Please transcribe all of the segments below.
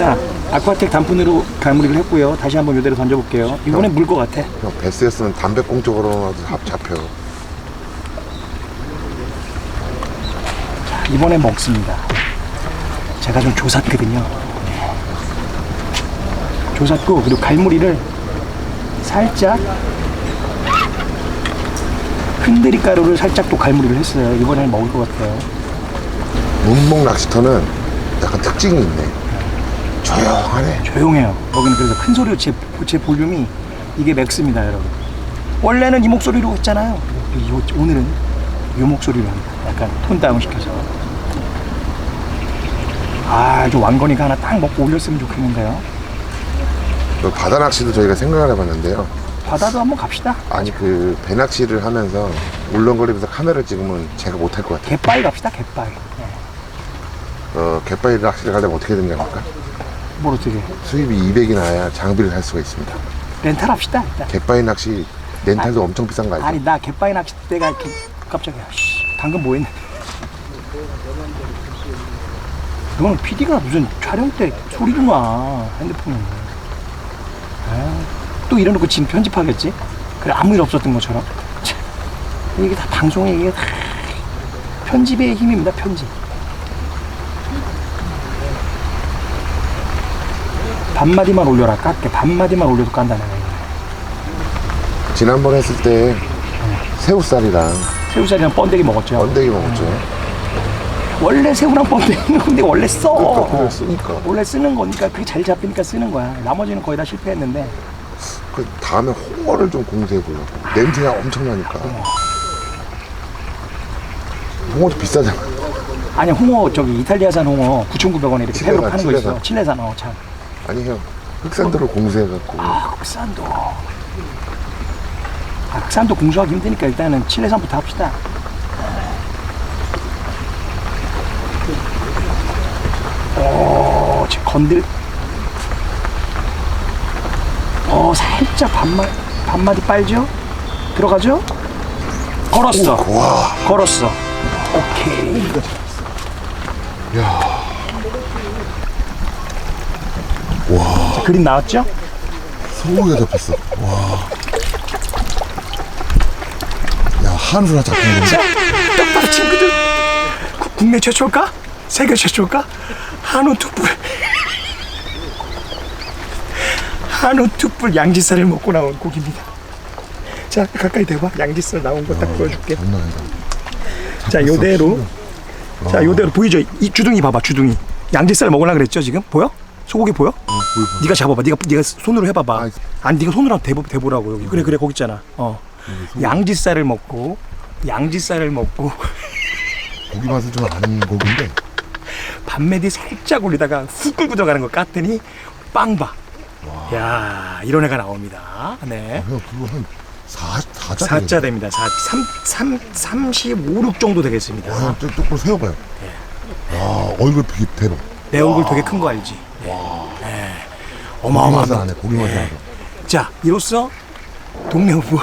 자, 아쿠아텍 단푼으로 갈무리를 했고요. 다시 한번 이대로 던져볼게요. 이번에 물것 같아. 형 베스였으면 담배꽁초로라도 합 잡혀. 자, 이번에 먹습니다. 제가 좀 조샀거든요. 네. 조샀고 그리고 갈무리를 살짝 흔들이 가루를 살짝 또 갈무리를 했어요. 이번에는 먹을 것 같아요. 문목 낚시터는 약간 특징이 있네. 조용하네. 조용해요. 여기는 그래서 큰 소리로 제, 제 볼륨이 이게 맥스입니다, 여러분. 원래는 이 목소리로 했잖아요. 이- 이- 오늘은 이 목소리로 합니다. 약간 톤 다운 시켜서. 아, 저 왕건이가 하나 딱 먹고 올렸으면 좋겠는데요. 그 바다 낚시도 저희가 생각을 해봤는데요. 바다도 한번 갑시다. 아니 그 배낚시를 하면서 울렁거리면서 카메라를 찍으면 제가 못할 것 같아요. 갯바위 갑시다, 갯바위. 네. 어, 갯바위 낚시를 가려면 어떻게 된답니까? 뭘 어떻게. 수입이 200이 나야 장비를 살 수가 있습니다. 렌탈 합시다, 일단. 갯바위 낚시 렌탈도 엄청 비싼 거 알죠? 아니, 나 갯바위 낚싯대가 이렇게 깜짝이야. 씨, 방금 뭐 했네. 이거는 PD가 무슨 촬영 때 소리 좀 와, 핸드폰에. 아, 또 이래놓고 지금 편집하겠지? 그래, 아무 일 없었던 것처럼. 참, 이게 다 방송에 이게 다 편집의 힘입니다, 편집. 반마디만 올려라, 깎게. 반마디만 올려도 깐다네. 지난번 했을 때 새우살이랑 새우살이랑 번데기 먹었죠. 번데기 먹었죠. 원래 새우랑 번데기는 근데 원래 써. 그러니까 그걸 쓰니까. 원래 쓰는 거니까 그게 잘 잡히니까 쓰는 거야. 나머지는 거의 다 실패했는데 그 다음에 홍어를 좀 공수해 보려고. 냄새가 엄청 나니까. 홍어도 비싸잖아. 아니 홍어 저기 이탈리아산 홍어 9,900원에 이렇게 칠레산, 회로 파는 거 있어. 칠레산. 칠레산 어 참. 아니 형 흑산도를 공수해갖고 아 국산도. 아, 국산도 공수하기 힘드니까 일단은 칠레산부터 합시다. 오, 지금 건들. 어, 살짝 반마, 반마디 빨죠? 들어가죠? 걸었어. 와 걸었어. 오케이. 야. 자, 그림 나왔죠? 소고기가 잡혔어. 와. 야 한우나 잡힌 건데. 떡밥 친구들. 구- 국내 최초일까? 세계 최초일까? 한우 툭불. 한우 툭불 양지살을 먹고 나온 고기입니다. 자, 가까이 대봐. 양지살 나온 거 딱 보여줄게. 장난 아니다. 자, 요대로. 자, 요대로 보이죠? 이 주둥이 봐봐, 주둥이. 양지살 먹으려 그랬죠, 지금? 보여? 소고기 보여? 네가 잡아봐. 네가 네가 손으로 해봐봐. 아이. 아니 네가 손으로 한번 대보, 대보라고 여기. 그래 그래 거기 있잖아. 어. 양지살을 먹고 양지살을 먹고 고기 맛을 좀 아는 고기인데. 반매디 살짝 올리다가 훅 끌고 들어가는 거 깠더니 빵바. 야 이런 애가 나옵니다. 네. 형 그거 한 4, 4자. 4자 됩니다. 4, 3, 3, 35, 6 정도 되겠습니다. 와, 저 똑바로 세워봐요. 야, 얼굴 되게 대박. 내 얼굴 되게 큰 거 알지? 네. 고기 어마어마합니다. 안 해, 고기 맛은 안 해. 자, 이로써 동네 후보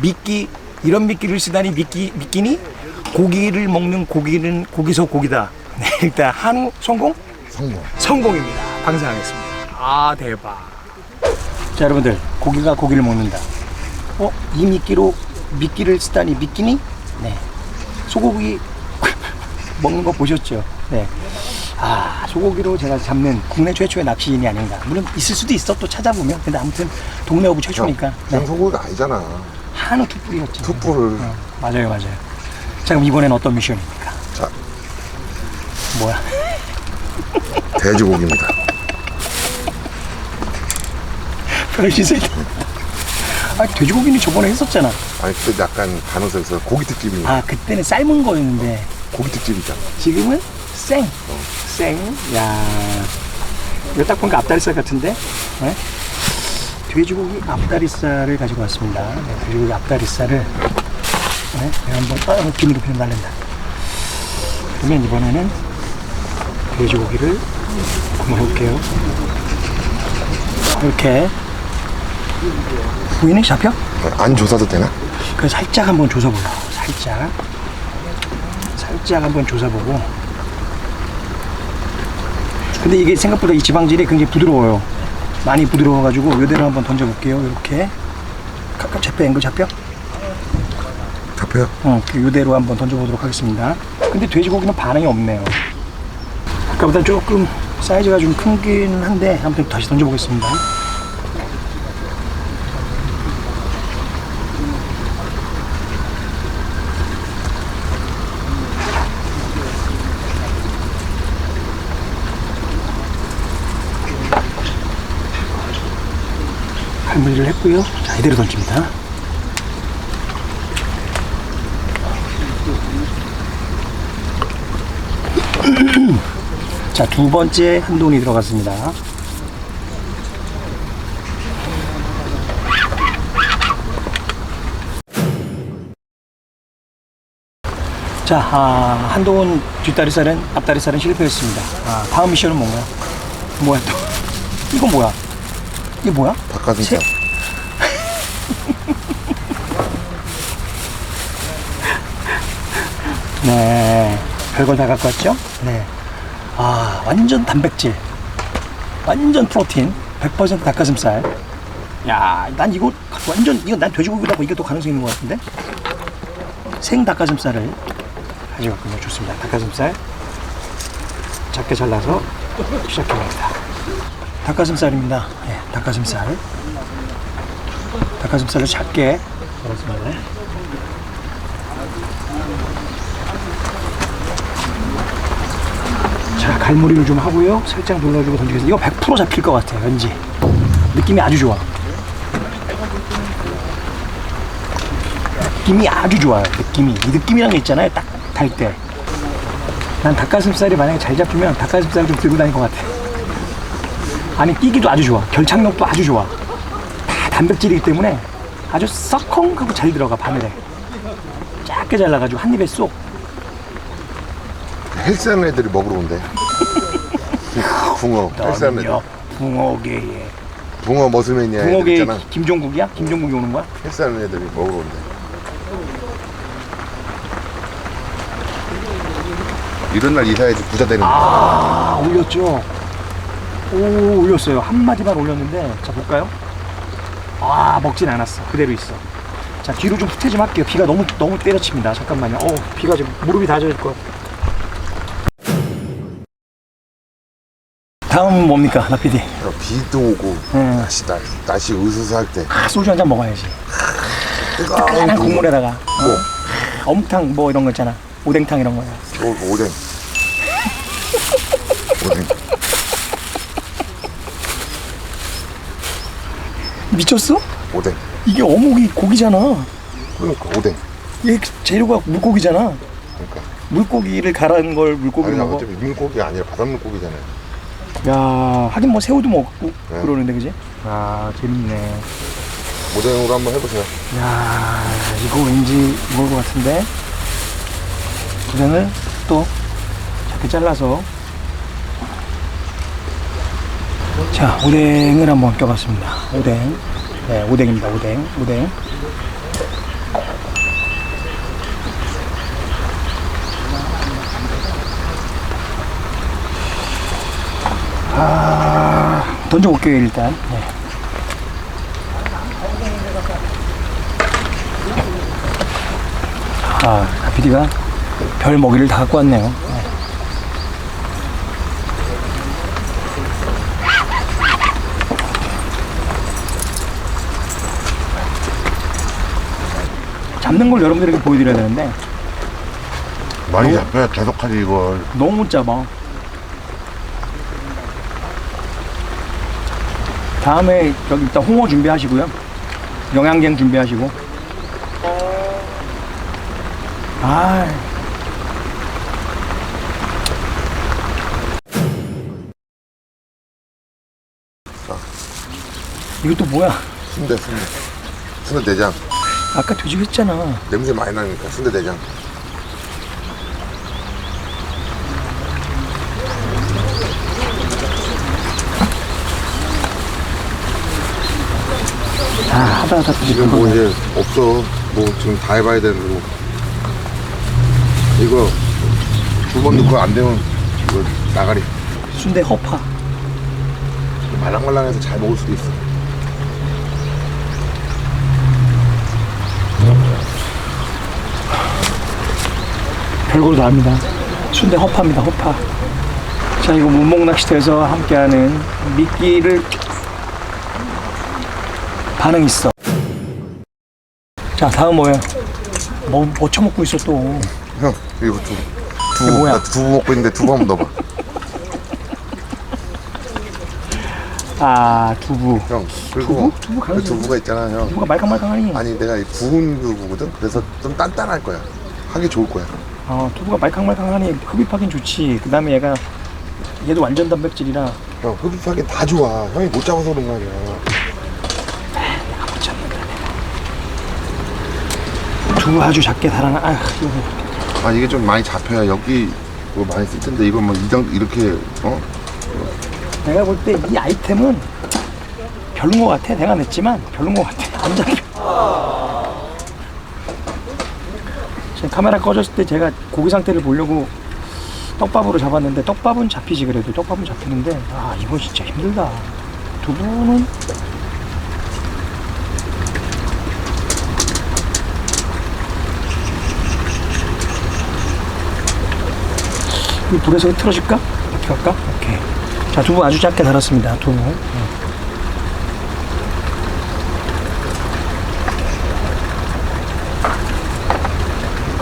미끼 이런 미끼를 쓰다니 미끼 미끼니 고기를 먹는 고기는 고기서 고기다. 네, 일단 한우 성공 성공. 성공입니다. 방생하겠습니다. 아 대박. 자 여러분들 고기가 고기를 먹는다. 어? 이 미끼로 미끼를 쓰다니 미끼니? 네. 소고기 먹는 거 보셨죠? 네. 아 소고기로 제가 잡는 국내 최초의 낚시인이 아닌가. 물론 있을 수도 있어 또 찾아보면. 근데 아무튼 동네 어부 최초니까. 형 네. 소고기가 아니잖아. 한우 툭불이었죠. 툭불을. 어, 맞아요 맞아요. 자 그럼 이번엔 어떤 미션입니까? 자, 뭐야? 돼지고기입니다. 별짓을. 아 돼지고기는 저번에 했었잖아. 아니, 그때 약간 가능성에서 고기 특집이, 아 그때는 삶은 거였는데 고기 특집이잖아. 지금은 생. 생. 야. 이거 딱 보니까 앞다리살 같은데? 네? 돼지고기 앞다리살을 가지고 왔습니다. 네, 돼지고기 앞다리살을 네, 제가 한번 아, 비닐로 비늘 날린다. 그러면 이번에는 돼지고기를 구워볼게요. 이렇게 부위는 잡혀? 안 조사도 되나? 그 살짝 한번 조사보려. 살짝. 살짝 한번 조사보고. 근데 이게 생각보다 이 지방질이 굉장히 부드러워요. 많이 부드러워가지고 이대로 한번 던져볼게요. 이렇게 가끔 잡혀 앵글 잡혀? 잡혀요? 어, 이대로 한번 던져보도록 하겠습니다. 근데 돼지고기는 반응이 없네요. 아까보다 조금 사이즈가 좀 크긴 한데 아무튼 다시 던져보겠습니다. 할머니를 했고요. 자, 이대로 던집니다. 자, 두 번째 한돈이 들어갔습니다. 자, 아, 한돈 뒷다리살은 앞다리살은 실패했습니다. 아, 다음 미션은 뭔가요? 뭐야 또? 이거 뭐야? 이게 뭐야? 닭가슴살. 네, 별걸 다 갖고 왔죠? 네. 아, 완전 단백질. 완전 프로틴. 100% 닭가슴살. 야, 난 이거 완전, 이거 난 돼지고기라고 이게 더 가능성이 있는 것 같은데? 생 닭가슴살을 가져왔군요. 좋습니다. 닭가슴살. 작게 잘라서 시작해봅니다. 닭가슴살입니다. 네, 닭가슴살. 닭가슴살을 작게 잘랐습니다. 자, 갈무리를 좀 하고요. 살짝 눌러주고 던지겠습니다. 이거 100% 잡힐 것 같아요, 왠지. 느낌이 아주 좋아. 느낌이 아주 좋아요, 느낌이. 이 느낌이란 게 있잖아요, 딱 달 때. 난 닭가슴살이 만약에 잘 잡히면 닭가슴살 좀 들고 다닐 것 같아. 아니, 끼기도 아주 좋아. 결착력도 아주 좋아. 다 단백질이기 때문에 아주 썩컹 하고 잘 들어가, 바늘에. 작게 잘라가지고 한 입에 쏙. 헬스하는 애들이 먹으러 온대. 붕어. 헬스하는 애들. 붕어게에. 붕어 애들 붕어게 있잖아. 김종국이야? 김종국이 오는 거야? 헬스하는 애들이 먹으러 온대. 이런 날 이사해야지 부자 되는 거야. 아 올렸죠. 오 올렸어요. 한 마디만 올렸는데 자 볼까요? 아 먹진 않았어. 그대로 있어. 자 뒤로 좀 후퇴 좀 할게요. 비가 너무 너무 때려칩니다. 잠깐만요. 어 비가 지금 무릎이 다 젖을 것. 같아. 다음은 뭡니까, 나 PD? 어, 비도 오고 음. 날씨 날, 날씨 으스스할 때 아, 소주 한 잔 먹어야지. 뜨거운 뜨끈한 국물. 국물에다가 뭐 어? 엄탕 뭐 이런 거 있잖아. 오뎅탕 이런 거야. 오, 오뎅. 오뎅. 미쳤어? 오뎅. 이게 어묵이 고기잖아. 그러니까 오뎅. 얘 재료가 물고기잖아. 그러니까. 물고기를 갈아는 걸 물고기를 아니 먹어. 어차피 물고기가 아니라 바닷물고기잖아요. 야, 하긴 뭐 새우도 먹고 네. 그러는데 그지? 아, 재밌네. 오뎅으로 한번 해보세요. 야, 이거 왠지 먹을 것 같은데. 오뎅을 또 작게 잘라서. 자, 오뎅을 한번 껴봤습니다. 오뎅. 네, 오뎅입니다. 오뎅. 오뎅. 아, 던져볼게요, 일단. 네. 아, PD가 별 먹이를 다 갖고 왔네요. 잡는 걸 여러분들에게 보여드려야 되는데 많이 잡혀야 계속하지 이걸. 너무 못 잡아. 다음에 여기 일단 홍어 준비하시고요. 영양갱 준비하시고. 아. 이것도 뭐야? 순대 순대. 순대 대장. 아까 돼지고 했잖아. 냄새 많이 나니까 순대 대장. 아, 하다 하다 또 지금 뭐 이제 없어. 뭐 지금 다 해봐야 되는 거고. 이거 두 번 넣고 안 되면 이거 나가리. 순대 허파. 말랑말랑해서 잘 먹을 수도 있어. 별걸 다 합니다. 순대 허파입니다, 허파. 자, 이거 문목 낚시터에서 함께하는 미끼를 반응 있어. 자, 다음 뭐야? 뭐, 뭐 처먹고 있어 또. 형 이거 두 이게 두부 뭐야? 나 두부 먹고 있는데 두부 한번 넣어봐. 아, 두부. 형 그리고 두부? 두부 그. 두부가 있잖아 형. 두부가 말캉말캉하니? 아니 내가 이 구운 두부거든. 그래서 좀 단단할 거야. 하기 좋을 거야. 어, 두부가 말캉말캉하니 흡입하긴 좋지. 그 다음에 얘가 얘도 완전 단백질이라 형 흡입하기 다 좋아. 형이 못 잡아서 그런 거 아니야. 못 참는다. 내가. 두부 아주 작게 달아나. 아휴, 이거. 아 이게 좀 많이 잡혀야 여기 뭐 많이 쓸 텐데 이거 뭐 이정 이렇게 어 내가 볼 때 이 아이템은 별론 것 같아. 내가 냈지만 별론 것 같아. 안 잡혀. 지금 카메라 꺼졌을 때 제가 고기 상태를 보려고 떡밥으로 잡았는데 떡밥은 잡히지 그래도 떡밥은 잡히는데 아 이건 진짜 힘들다. 두부는 이 불에서 틀어질까? 어떻게 할까? 오케이. 자, 두부 아주 작게 달았습니다. 두부.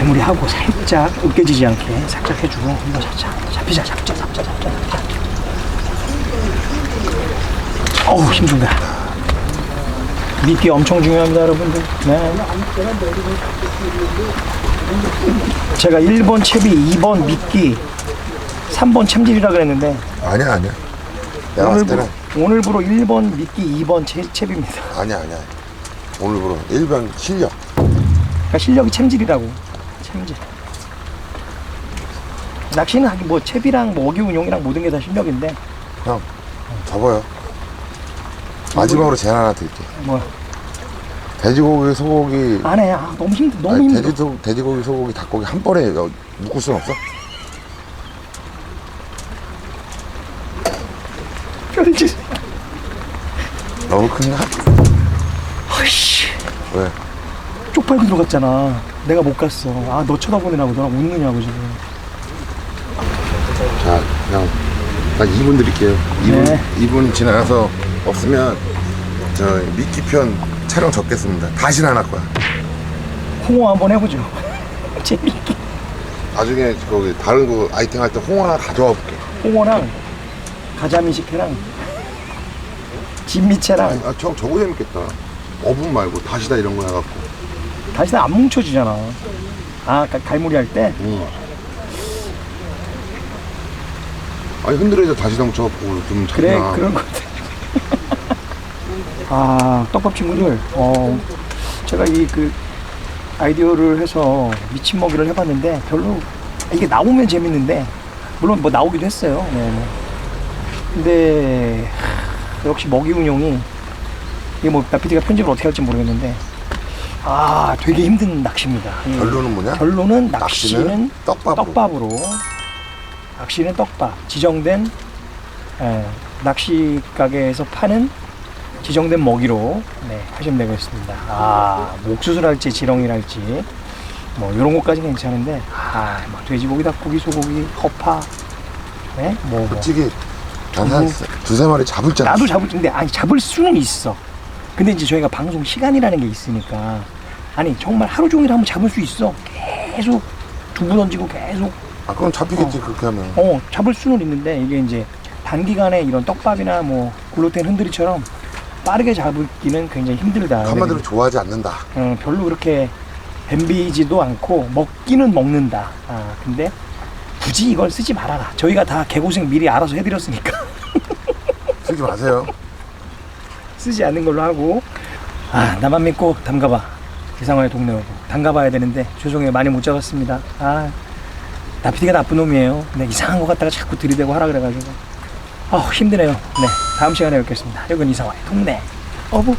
어. 갈무리하고 살짝 으깨지지 않게 살짝 해주고 이거 살짝 잡히자 잡자 잡자 잡자 잡자 어우 힘준다 미끼 엄청 중요합니다 여러분들 네. 제가 1번 채비 2번 미끼 3번 챔질이라 그랬는데 아니야 아니야. 내가 봤을 오늘부로, 때는 오늘부로 1번 미끼 2번 채, 채비입니다 아니야 아니야. 오늘부로 일반 실력. 그러니까 실력이 챔질이라고 챔질 낚시는 하긴 뭐 채비랑 뭐 어기 운용이랑 모든 게 다 실력인데 형 접어요. 마지막으로 제안 하나 드릴게. 뭐 돼지고기, 소고기, 안해 아, 너무 힘들 너무 아니, 힘들어 돼지, 소, 돼지고기, 소고기, 닭고기 한 번에 여- 묶을 순 없어? 편지 너무 큰가? 아이씨 왜? 쪽팔고 들어갔잖아 내가 못 갔어 아 너 쳐다보느라고 너랑 웃느냐고 지금 자, 그냥 딱 2분 드릴게요. 2분, 네. 2분 지나서 없으면 저 미끼 편 촬영 접겠습니다. 다시는 안 할 거야. 홍어 한번 해보죠 재밌게 나중에 거기 다른 거 아이템 할 때 홍어 하나 가져와 볼게. 홍어랑 가자미 식혜랑 진미채랑 아, 저, 저거 재밌겠다. 어분 말고 다시다 이런 거 해갖고. 다시 안 뭉쳐지잖아 아 가- 갈무리 할때 응. 아니 흔들어서 다시다 묻혀갖고 좀 그래 잡나. 그런 것 같아. 아 떡밥 친구들, 어 제가 이 그 아이디어를 해서 미친 먹이를 해봤는데 별로 이게 나오면 재밌는데 물론 뭐 나오기도 했어요. 네, 네. 근데 하, 역시 먹이 운용이 이게 뭐 나피디가 편집을 어떻게 할지 모르겠는데 아 되게 힘든 낚시입니다. 이 결론은 뭐냐? 결론은 낚시는 낚시는 떡밥으로. 떡밥으로 낚시는 떡밥 지정된 예, 낚시 가게에서 파는 지정된 먹이로 네, 하시면 되겠습니다. 아 목수술 할지 지렁이랄지 뭐 이런 것까지 괜찮은데 아 뭐 돼지고기, 닭고기, 소고기, 허파 네? 뭐, 뭐. 솔직히 난한 두세 마리 잡을 줄 나도 알았어. 잡을 근데 아니 잡을 수는 있어. 근데 이제 저희가 방송 시간이라는 게 있으니까 아니 정말 하루 종일 하면 잡을 수 있어. 계속 두부 던지고 계속 아 그럼 잡히겠지 그렇게 하면. 어 잡을 수는 있는데 이게 이제 단기간에 이런 떡밥이나 뭐 글루텐 흔들이처럼 빠르게 잡기는 굉장히 힘들다. 한마디로 좋아하지 않는다. 어, 별로 그렇게 뱀비지도 않고 먹기는 먹는다. 아 근데 굳이 이걸 쓰지 말아라. 저희가 다 개고생 미리 알아서 해드렸으니까 쓰지 마세요. 쓰지 않는 걸로 하고 아 나만 믿고 담가봐 이상화의 동네 오고 담가봐야 되는데 죄송해요 많이 못 잡았습니다. 아 나피디가 나쁜 놈이에요. 네, 이상한 거 갖다가 자꾸 들이대고 하라 그래가지고 아 힘드네요. 네 다음 시간에 뵙겠습니다. 여긴 이상화의 동네 어부